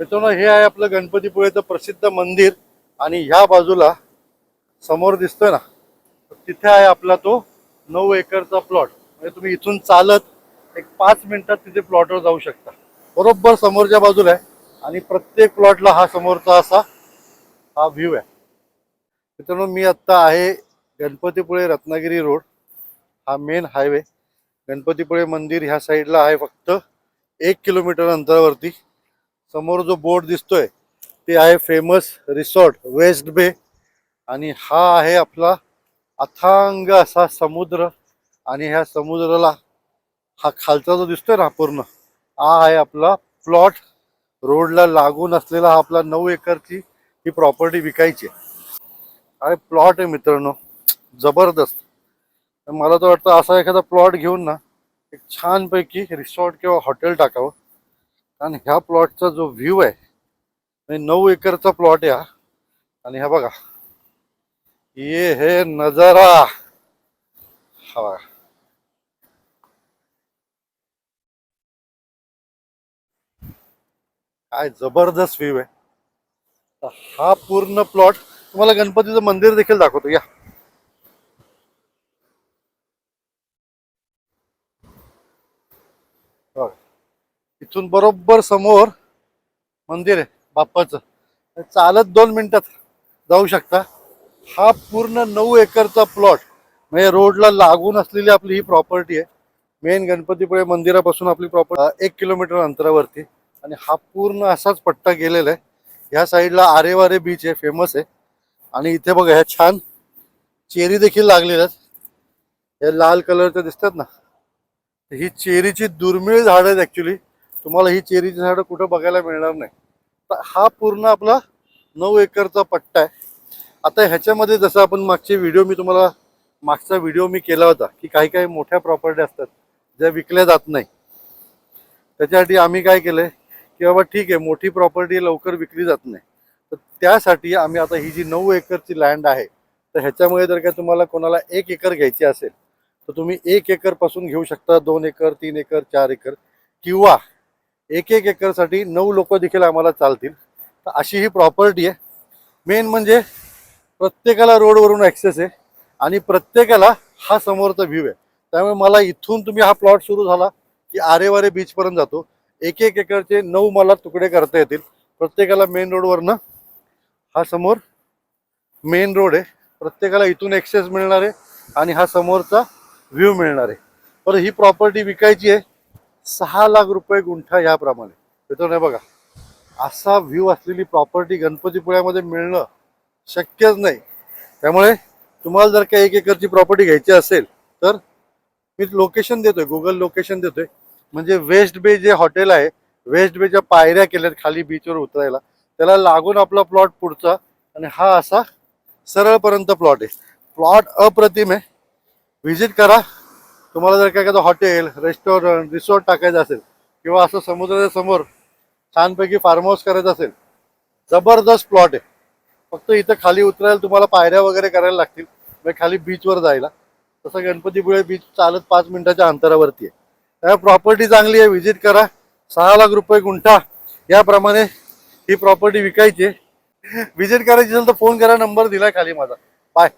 मित्रांनो हे आहे आपलं गणपतीपुळेचं प्रसिद्ध मंदिर. आणि ह्या बाजूला समोर दिसतोय ना तिथे आहे आपला तो नऊ एकरचा प्लॉट म्हणजे तुम्ही इथून चालत एक पाच मिनिटात तिथे प्लॉटवर जाऊ शकता. बरोबर समोरच्या बाजूला आहे. आणि प्रत्येक प्लॉटला हा समोरचा असा हा व्ह्यू आहे. मित्रांनो मी आत्ता आहे गणपतीपुळे रत्नागिरी रोड. हा मेन हायवे गणपतीपुळे मंदिर ह्या साईडला आहे फक्त एक किलोमीटर अंतरावरती. समोर जो बोर्ड दिसतोय ते आहे फेमस रिसॉर्ट वेस्ट बे. आणि हा आहे आपला अथांग असा समुद्र. आणि ह्या समुद्राला हा खालचा जो दिसतोय ना पूर्ण हा आहे आपला प्लॉट. रोडला लागून असलेला हा आपला नऊ एकरची ही प्रॉपर्टी विकायची आहे. प्लॉट आहे मित्रांनो जबरदस्त. मला तर वाटतं असा एखादा प्लॉट घेऊन ना एक छानपैकी रिसॉर्ट किंवा हॉटेल टाकावं. कारण ह्या प्लॉटचा जो व्ह्यू आहे म्हणजे नऊ एकरचा प्लॉट या आणि ह्या बघा ये हे नजारा. हा बघा. काय जबरदस्त व्ह्यू आहे. हा पूर्ण प्लॉट तुम्हाला गणपतीचं मंदिर देखील दाखवतो या. बघा. इथून बरोबर समोर मंदिर आहे बाप्पाचं. चालत दोन मिनिटात जाऊ शकता. हा पूर्ण नऊ एकरचा प्लॉट म्हणजे रोडला लागून असलेली आपली ही प्रॉपर्टी आहे. मेन गणपतीपुळे मंदिरापासून आपली प्रॉपर्टी एक किलोमीटर अंतरावरती. आणि हा पूर्ण असाच पट्टा गेलेला आहे. ह्या साईडला आरेवारे बीच आहे फेमस आहे. आणि इथे बघा ह्या छान चेरी देखील लागलेल्या आहेत. या लाल कलरच्या दिसतात ना. ही चेरीची दुर्मिळ झाडं आहेत ॲक्च्युली तुम्हाला ही चेरीची झाडं कुठं बघायला मिळणार नाही. तर हा पूर्ण आपला नऊ एकरचा पट्टा आहे. आता ह्याच्यामध्ये जसं आपण मागचे व्हिडिओ मी तुम्हाला मागचा व्हिडिओ मी केला होता की काही काही मोठ्या प्रॉपर्टी असतात ज्या विकल्या जात नाही. त्याच्यासाठी आम्ही काय केलंय की बाबा ठीक आहे मोठी प्रॉपर्टी लवकर विकली जात नाही. तर त्यासाठी आम्ही आता ही जी नऊ एकरची लँड आहे तर ह्याच्यामुळे जर का तुम्हाला कोणाला एक एकर घ्यायची असेल तर तुम्ही एक एकरपासून घेऊ शकता दोन एकर तीन एकर चार एकर किंवा एक एक एकरसाठी नऊ लोक देखील आम्हाला चालतील. तर अशी ही प्रॉपर्टी आहे. मेन म्हणजे प्रत्येकाला रोडवरून ॲक्सेस आहे आणि प्रत्येकाला हा समोरचा व्ह्यू आहे. त्यामुळे मला इथून तुम्ही हा प्लॉट सुरू झाला की आरेवारे बीचपर्यंत जातो. एक एक एकरचे नऊ मला तुकडे करता येतील. प्रत्येकाला मेन रोडवरनं हा समोर मेन रोड आहे. प्रत्येकाला इथून ॲक्सेस मिळणार आहे आणि हा समोरचा व्ह्यू मिळणार आहे. पर ही प्रॉपर्टी विकायची आहे. सहा लाख रुपये गुंठा याप्रमाणे येतो नाही बघा. असा व्ह्यू असलेली प्रॉपर्टी गणपतीपुळ्यामध्ये मिळणं शक्यच नाही. त्यामुळे तुम्हाला जर का एक एकरची प्रॉपर्टी घ्यायची असेल तर मी लोकेशन देतोय गुगल लोकेशन देतोय. म्हणजे वेस्ट बे जे हॉटेल आहे वेस्ट बेच्या पायऱ्या केल्यात खाली बीचवर उतरायला. त्याला लागून आपला प्लॉट पुढचा. आणि हा असा सरळपर्यंत प्लॉट आहे. प्लॉट अप्रतिम आहे. व्हिजिट करा. तुम्हाला जर का एखादं हॉटेल रेस्टॉरंट रिसॉर्ट टाकायचं असेल किंवा असं समुद्राच्या समोर छानपैकी फार्म हाऊस करायचं असेल जबरदस्त प्लॉट आहे. फक्त इथं खाली उतरायला तुम्हाला पायऱ्या वगैरे करायला लागतील. म्हणजे खाली बीचवर जायला. तसं गणपतीपुळे बीच चालत पाच मिनिटाच्या अंतरावरती आहे. त्यामुळे प्रॉपर्टी चांगली आहे व्हिजिट करा. सहा लाख रुपये गुंठा. याप्रमाणे ही प्रॉपर्टी विकायची आहे. व्हिजिट करायची असेल तर फोन करा नंबर दिला खाली माझा. बाय